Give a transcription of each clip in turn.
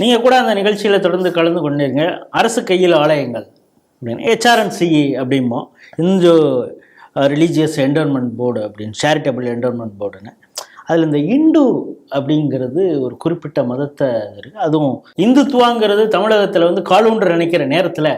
நீங்க கூட அந்த நிகழ்ச்சியில தொடர்ந்து கலந்து கொண்டீங்க. அரசு கையில் ஆலயங்கள் அப்படின்னு. ஹெச்ஆர்என்சிஇ அப்படிம்போம் இந்து ரிலீஜியஸ் என்டோன்மெண்ட் போர்டு அப்படின்னு சேரிட்டபிள் என்டோன்மெண்ட் போர்டுன்னு அதில் இந்த இந்து அப்படிங்கிறது ஒரு குறிப்பிட்ட மதத்தை இருக்கு. அதுவும் இந்துத்துவாங்கிறது தமிழகத்தில் வந்து காலூன்று நினைக்கிற நேரத்தில்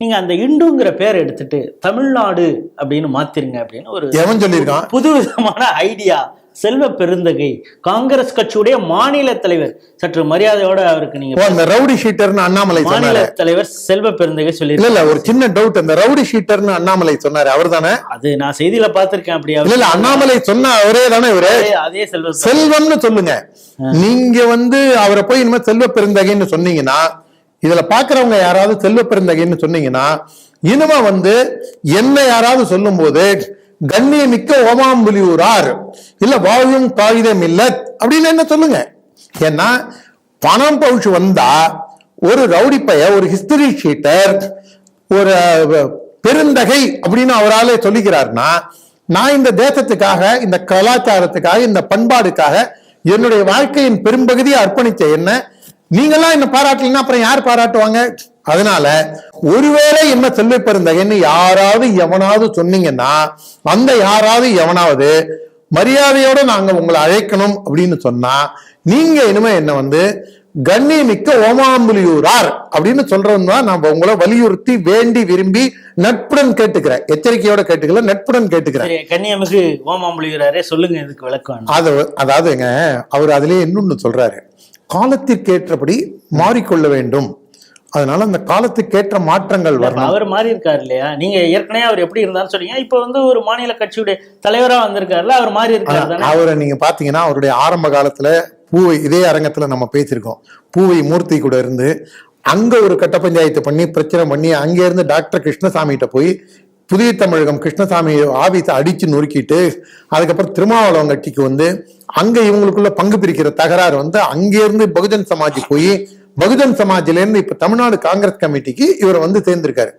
நீங்கள் அந்த இந்துங்கிற பேரை எடுத்துட்டு தமிழ்நாடு அப்படின்னு மாத்திருங்க அப்படின்னு ஒரு எவன் சொல்லியிருக்கான்? புது விதமான ஐடியா செல்வ பெருந்தகை. காங்கிரஸ் கட்சியுடைய மாநில தலைவர். சற்று மரியாதையோட அவருக்கு நீங்க அந்த ரவுடி ஷீட்டர்னு அண்ணாமலை மாநில தலைவர் செல்வ பெருந்தகை சொல்லி இல்ல ஒரு சின்ன டவுட் அந்த ரவுடி ஷீட்டர்னு அண்ணாமலை சொன்னாரு. அவர் தானே? அது நான் செய்தியில பார்த்திருக்கேன் அப்படி. இல்ல அண்ணாமலை சொன்ன அவரே தானே இவரு? அதே- அதே செல்வ செல்வம்னு சொல்லுங்க. நீங்க வந்து அவரை போய் இனிமே செல்வ பெருந்தகைன்னு சொன்னீங்கன்னா இதுல பாக்குறவங்க யாராவது செல்வ பெருந்தகைன்னு சொன்னீங்கன்னா இனிமே வந்து என்ன யாராவது சொல்லும் போது கண்ணியமிக்க ஓமாம்புலியூரார் இல்ல வாழும் காகிதம் இல்ல. அப்படின்னு என்ன சொல்லுங்க? ஏன்னா பணம் பவுச்சு வந்தா ஒரு ரவுடி பைய ஒரு ஹிஸ்டரி ஷீட்டர் ஒரு பெருந்தகை அப்படின்னு அவராலே சொல்லிக்கிறார்னா நான் இந்த தேசத்துக்காக இந்த கலாச்சாரத்துக்காக இந்த பண்பாடுக்காக என்னுடைய வாழ்க்கையின் பெரும்பகுதியை அர்ப்பணித்த என்ன? நீங்களாம் என்ன பாராட்டலைன்னா அப்புறம் யார் பாராட்டுவாங்க? அதனால ஒருவேளை என்ன செல்வ பெருந்தகைன்னு யாராவது எவனாவது சொன்னீங்கன்னா அந்த யாராவது எவனாவது மரியாதையோட நாங்க உங்களை அழைக்கணும் அப்படின்னு சொன்னா நீங்க இனிமே என்ன வந்து கண்ணியமிக்க ஓமாம்புலியூரார் அப்படின்னு சொல்றவன் தான் நான் உங்களை வலியுறுத்தி வேண்டி விரும்பி நட்புடன் கேட்டுக்கிறேன். எச்சரிக்கையோட கேட்டுக்கல நட்புடன் கேட்டுக்கிறேன். சரி கன்னியமிகு ஓமாம்புலிகிறாரே சொல்லுங்க இதுக்கு விளக்கம் அது அதாவதுங்க அவர் அதுலயே இன்னொன்னு சொல்றாரு. காலத்திற்கேற்றபடி மாறிக்கொள்ள வேண்டும். அதனால அந்த காலத்துக்கேற்ற மாற்றங்கள் வரணும். அவர் மாறி இருக்காரு இல்லையா? நீங்க ஏற்கனவே அவர் எப்படி இருந்தாருன்னு சொன்னீங்க. இப்ப வந்து ஒரு மாநில கட்சியுடைய தலைவரா வந்திருக்காருல்ல அவர் மாறி இருக்காரு அவரை நீங்க பாத்தீங்கன்னா அவருடைய ஆரம்ப காலத்துல பூவை இதே அரங்கத்துல நம்ம பேசியிருக்கோம். பூவை மூர்த்தி கூட இருந்து அங்க ஒரு கட்ட பஞ்சாயத்து பண்ணி பிரச்சனை பண்ணி அங்க இருந்து டாக்டர் கிருஷ்ணசாமிகிட்ட போய் புதிய தமிழகம் கிருஷ்ணசாமி ஆபீஸை அடித்து நொறுக்கிட்டு அதுக்கப்புறம் திருமாவளவன் கட்சிக்கு வந்து அங்கே இவங்களுக்குள்ள பங்கு பிரிக்கிற தகராறு வந்து அங்கே இருந்து பகுஜன் சமாஜ் போய் பகுஜன் சமாஜ்லேருந்து இப்போ தமிழ்நாடு காங்கிரஸ் கமிட்டிக்கு இவரை வந்து சேர்ந்திருக்காரு.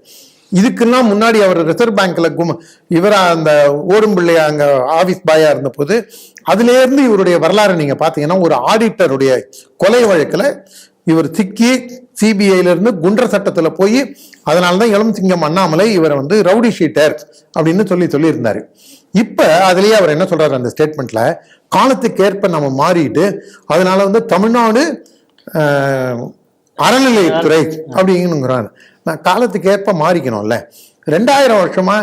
இதுக்கெல்லாம் முன்னாடி அவர் ரிசர்வ் பேங்க்ல கும இவரா அந்த ஓடும்பிள்ளையா அங்க ஆபீஸ் பாயா இருந்த போது அதுல இருந்து இவருடைய வரலாறு நீங்க பாத்தீங்கன்னா ஒரு ஆடிட்டருடைய கொலை வழக்குல இவர் சிக்கி சிபிஐல இருந்து குண்டர் சட்டத்தில் போய் அதனால தான் சிங்கம் அண்ணாமலை இவரை வந்து ரவுடி ஷீட்டர் அப்படின்னு சொல்லி சொல்லியிருந்தாரு. இப்போ அதுலேயே அவர் என்ன சொல்கிறார் அந்த ஸ்டேட்மெண்ட்டில் காலத்துக்கு ஏற்ப நம்ம மாறிட்டு அதனால வந்து தமிழ்நாடு அறநிலையத்துறை அப்படிங்கிறாரு. நான் காலத்துக்கு ஏற்ப மாறிக்கணும்ல. ரெண்டாயிரம் வருஷமா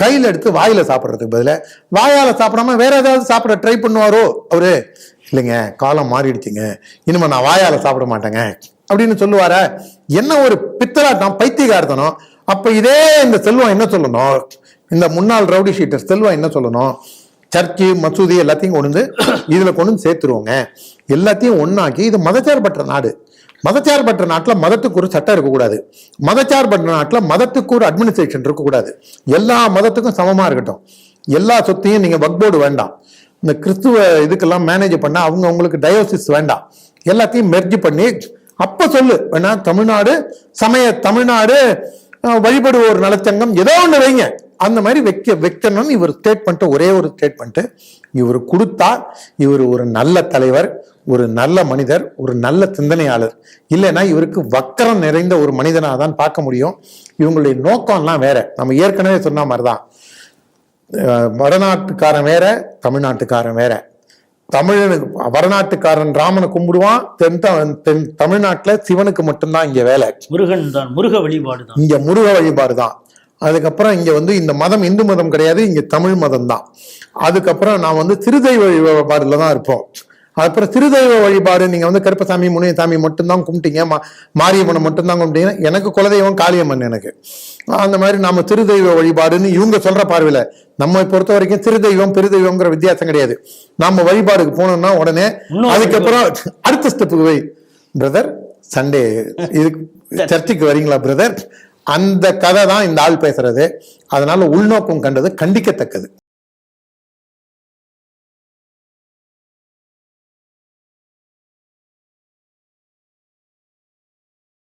கையில் எடுத்து வாயில சாப்பிட்றதுக்கு பதிலாக வாயால் சாப்பிடாம வேற ஏதாவது சாப்பிட ட்ரை பண்ணுவாரோ அவரு? இல்லைங்க காலம் மாறிடுச்சுங்க. இனிமே நான் வாயால் சாப்பிட மாட்டேங்க. அப்படின்னு சொல்லுவார என்ன ஒரு பித்தலாட்டம் பைத்தியகார்த்தனம். அப்போ இதே இந்த செல்வம் என்ன சொல்லணும்? இந்த முன்னாள் ரவுடி ஷீட்டர் செல்வம் என்ன சொல்லணும்? சர்ச்சு மசூதி எல்லாத்தையும் கொண்டு வந்து கொண்டு வந்து சேர்த்துருவோங்க. எல்லாத்தையும் ஒன்றாக்கி இது மதச்சார்பற்ற நாடு. மதச்சார்பற்ற நாட்டில் மதத்துக்கு ஒரு சட்டம் இருக்கக்கூடாது. மதச்சார்பற்ற நாட்டில் மதத்துக்கு ஒரு அட்மினிஸ்ட்ரேஷன் இருக்கக்கூடாது. எல்லா மதத்துக்கும் சமமாக இருக்கட்டும். எல்லா சொத்தையும் நீங்கள் வக்போர்டு வேண்டாம். இந்த கிறிஸ்துவ இதுக்கெல்லாம் மேனேஜ் பண்ண அவங்க உங்களுக்கு டயோசிஸ் வேண்டாம். எல்லாத்தையும் மெர்ஜ் பண்ணி அப்ப சொல்லு வேணா தமிழ்நாடு சமய தமிழ்நாடு வழிபடுவோர் நலச்சங்கம் ஏதோ ஒன்று வைங்க. அந்த மாதிரி வைக்க வைக்கணும்னு இவர் ஸ்டேட்மெண்ட்டு ஒரே ஒரு ஸ்டேட்மெண்ட்டு இவர் கொடுத்தா இவர் ஒரு நல்ல தலைவர் ஒரு நல்ல மனிதர் ஒரு நல்ல சிந்தனையாளர். இல்லைன்னா இவருக்கு வக்கரம் நிறைந்த ஒரு மனிதனாக தான் பார்க்க முடியும். இவங்களுடைய நோக்கம்லாம் வேற. நம்ம ஏற்கனவே சொன்ன மாதிரி தான் வடநாட்டுக்காரன் வேற தமிழ்நாட்டுக்காரன் வேற. தமிழனுக்கு வடநாட்டுக்காரன் ராமனை கும்பிடுவான் தென் தென் தமிழ்நாட்டுல சிவனுக்கு மட்டும்தான் இங்க வேலை. முருகன் தான் முருக வழிபாடு தான். இங்க முருக வழிபாடு தான். அதுக்கப்புறம் இங்க வந்து இந்த மதம் இந்து மதம் கிடையாது இங்க தமிழ் மதம் தான் அதுக்கப்புறம் நான் வந்து திருதெய்வ வழிபாடுல தான் இருப்போம். அதுக்கப்புறம் திருதெய்வ வழிபாடு. நீங்க வந்து கருப்பசாமி முனியசாமி மட்டும்தான் கும்பிட்டீங்க. மா- மாரியம்மனை மட்டும்தான் கும்பிட்டீங்க. எனக்கு குலதெய்வம் காளியம்மன் எனக்கு. அந்த மாதிரி நாம திருதெய்வ வழிபாடுன்னு இவங்க சொல்ற பார்வையில நம்ம பொறுத்த வரைக்கும் திருதெய்வம் பெருதெய்வங்கிற வித்தியாசம் கிடையாது. நாம வழிபாடுக்கு போனோம்னா உடனே அதுக்கப்புறம் அடுத்த ஸ்டெப்புக்கு போய் பிரதர் சண்டே இதுக்கு சர்ச்சுக்கு வரீங்களா பிரதர் அந்த கதை தான் இந்த ஆள் பேசுறது. அதனால உள்நோக்கம் கண்டது கண்டிக்கத்தக்கது.